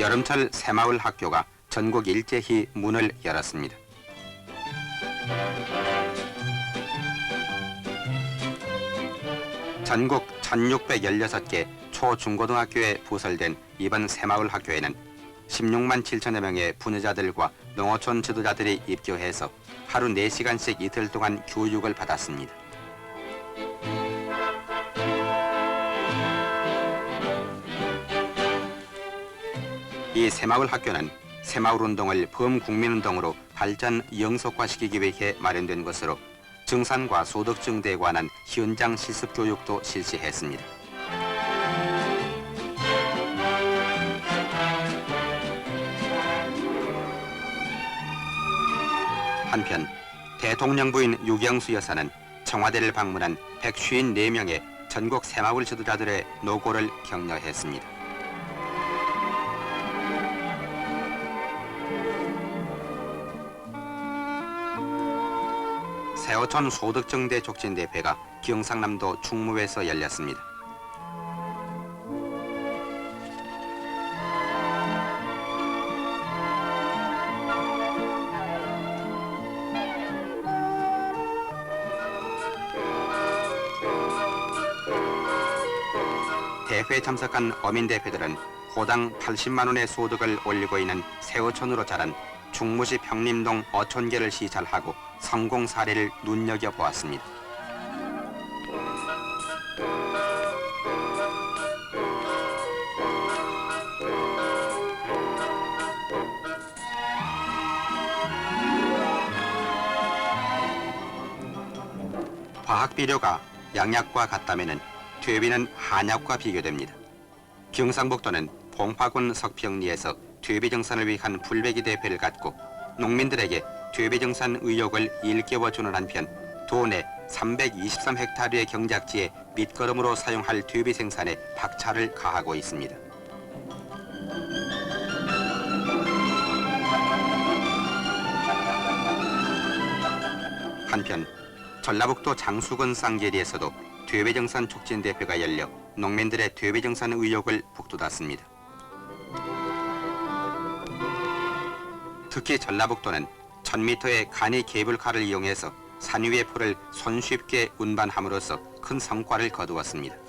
여름철 새마을 학교가 전국 일제히 문을 열었습니다. 전국 1616개 초중고등학교에 부설된 이번 새마을 학교에는 16만 7천여 명의 부녀자들과 농어촌 지도자들이 입교해서 하루 4시간씩 이틀 동안 교육을 받았습니다. 이 새마을 학교는 새마을 운동을 범국민운동으로 발전 영속화시키기 위해 마련된 것으로 증산과 소득 증대에 관한 현장 실습 교육도 실시했습니다. 한편 대통령 부인 유경수 여사는 청와대를 방문한 154명의 전국 새마을 지도자들의 노고를 격려했습니다. 세어촌 소득증대 촉진대회가 경상남도 충무에서 열렸습니다. 대회에 참석한 어민 대표들은 호당 80만 원의 소득을 올리고 있는 세어촌으로 자란 충무시 평림동 어촌계를 시찰하고 성공 사례를 눈여겨보았습니다. 화학 비료가 양약과 같다면 퇴비는 한약과 비교됩니다. 경상북도는 봉화군 석평리에서 퇴비 정산을 위한 불배기 대회를 갖고 농민들에게 퇴비 정산 의욕을 일깨워주는 한편 도내 323헥타르의 경작지에 밑거름으로 사용할 퇴비 생산에 박차를 가하고 있습니다. 한편 전라북도 장수군 쌍계리에서도 퇴비정산 촉진대회가 열려 농민들의 퇴비정산 의욕을 북돋았습니다. 특히 전라북도는 1000m의 간이 케이블카를 이용해서 산 위의 풀을 손쉽게 운반함으로써 큰 성과를 거두었습니다.